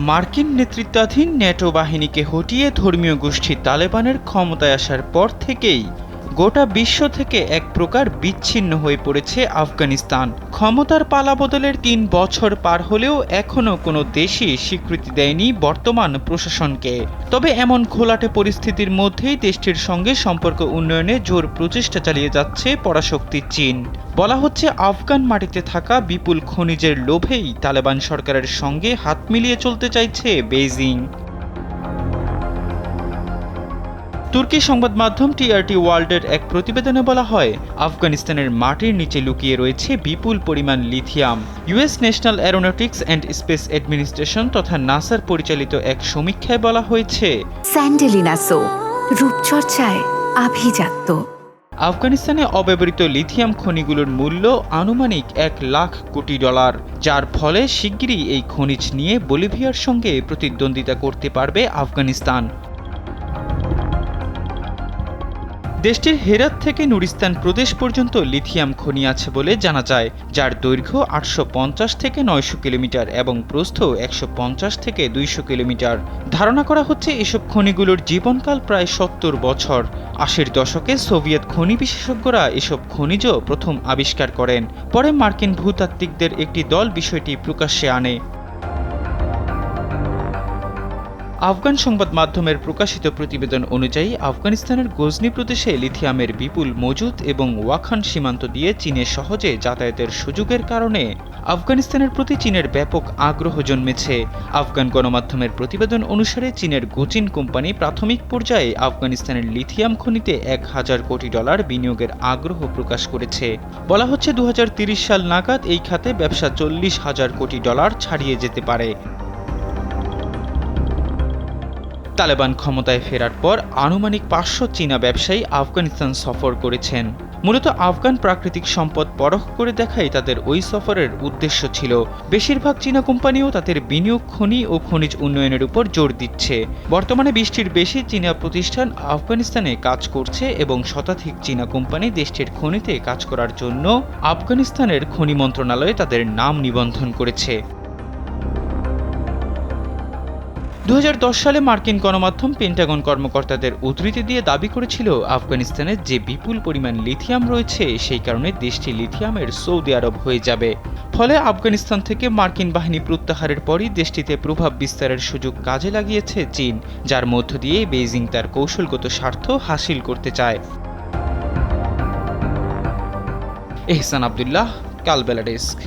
মার্কিন নেতৃত্বাধীন ন্যাটো বাহিনীকে হটিয়ে ধর্মীয় গোষ্ঠী তালেবানের ক্ষমতায় আসার পর থেকেই গোটা বিশ্ব থেকে এক প্রকার বিচ্ছিন্ন হয়ে পড়েছে আফগানিস্তান। ক্ষমতার পালা বদলের তিন বছর পার হলেও এখনও কোনো দেশই স্বীকৃতি দেয়নি বর্তমান প্রশাসনকে। তবে এমন ঘোলাটে পরিস্থিতির মধ্যেই দেশটির সঙ্গে সম্পর্ক উন্নয়নে জোর প্রচেষ্টা চালিয়ে যাচ্ছে পরাশক্তি চীন। বলা হচ্ছে, আফগান মাটিতে থাকা বিপুল খনিজের লোভেই তালেবান সরকারের সঙ্গে হাত মিলিয়ে চলতে চাইছে বেইজিং। তুর্কি সংবাদ মাধ্যম টিআরটি ওয়ার্ল্ডের এক প্রতিবেদনে বলা হয় আফগানিস্তানের মাটির নিচে লুকিয়ে রয়েছে বিপুল পরিমাণ lithium. US National Aeronautics and Space Administration তথা নাসার পরিচালিত এক সমীক্ষায় বলা হয়েছে স্যান্ডেলিনা সো রূপচর্চায় আভিজাত্য। আফগানিস্তানে অব্যবহৃত লিথিয়াম খনিগুলোর মূল্য আনুমানিক এক লাখ কোটি ডলার যার ফলে শিগগিরই এই খনিজ নিয়ে বলিভিয়ার সঙ্গে প্রতিদ্বন্দ্বিতা করতে পারবে আফগানিস্তান। দেশটির হেরাত থেকে নুরিস্তান প্রদেশ পর্যন্ত লিথিয়াম খনি আছে বলে জানা যায়, যার দৈর্ঘ্য আটশো পঞ্চাশ থেকে নয়শো কিলোমিটার এবং প্রস্থ একশো পঞ্চাশ থেকে দুইশো কিলোমিটার। ধারণা করা হচ্ছে এসব খনিগুলোর জীবনকাল প্রায় সত্তর বছর। আশির দশকে সোভিয়েত খনি বিশেষজ্ঞরা এসব খনিজ প্রথম আবিষ্কার করেন। পরে মার্কিন ভূতাত্ত্বিকদের একটি দল বিষয়টি প্রকাশ্যে আনে। আফগান সংবাদ মাধ্যমের প্রকাশিত প্রতিবেদন অনুযায়ী, আফগানিস্তানের গজনি প্রদেশে লিথিয়ামের বিপুল মজুদ এবং ওয়াখান সীমান্ত দিয়ে চীনে সহজে যাতায়াতের সুযোগের কারণে আফগানিস্তানের প্রতি চীনের ব্যাপক আগ্রহ জন্মেছে। আফগান গণমাধ্যমের প্রতিবেদন অনুসারে, চীনের গোচিন কোম্পানি প্রাথমিক পর্যায়ে আফগানিস্তানের লিথিয়াম খনিতে এক হাজার কোটি ডলার বিনিয়োগের আগ্রহ প্রকাশ করেছে। বলা হচ্ছে দু সাল নাগাদ এই খাতে ব্যবসা চল্লিশ হাজার কোটি ডলার ছাড়িয়ে যেতে পারে। তালেবান ক্ষমতায় ফেরার পর আনুমানিক পাঁচশো চীনা ব্যবসায়ী আফগানিস্তান সফর করেছেন। মূলত আফগান প্রাকৃতিক সম্পদ পরখ করে দেখাই তাদের ওই সফরের উদ্দেশ্য ছিল। বেশিরভাগ চীনা কোম্পানিও তাদের বিনিয়োগ, খনি ও খনিজ উন্নয়নের উপর জোর দিচ্ছে। বর্তমানে বিশটির বেশি চীনা প্রতিষ্ঠান আফগানিস্তানে কাজ করছে এবং শতাধিক চীনা কোম্পানি দেশটির খনিতে কাজ করার জন্য আফগানিস্তানের খনি মন্ত্রণালয়ে তাদের নাম নিবন্ধন করেছে। দু হাজার দশ সালে মার্কিন গণমাধ্যম পেন্টাগন কর্মকর্তাদের উদ্ধৃতি দিয়ে দাবি করেছিল আফগানিস্তানের যে বিপুল পরিমাণ লিথিয়াম রয়েছে, সেই কারণে দেশটি লিথিয়ামের সৌদি আরব হয়ে যাবে। ফলে আফগানিস্তান থেকে মার্কিন বাহিনী প্রত্যাহারের পরই দেশটিতে প্রভাব বিস্তারের সুযোগ কাজে লাগিয়েছে চীন, যার মধ্য দিয়ে বেইজিং তার কৌশলগত স্বার্থ হাসিল করতে চায়। এহসান আবদুল্লাহ, কালবেলা ডেস্ক।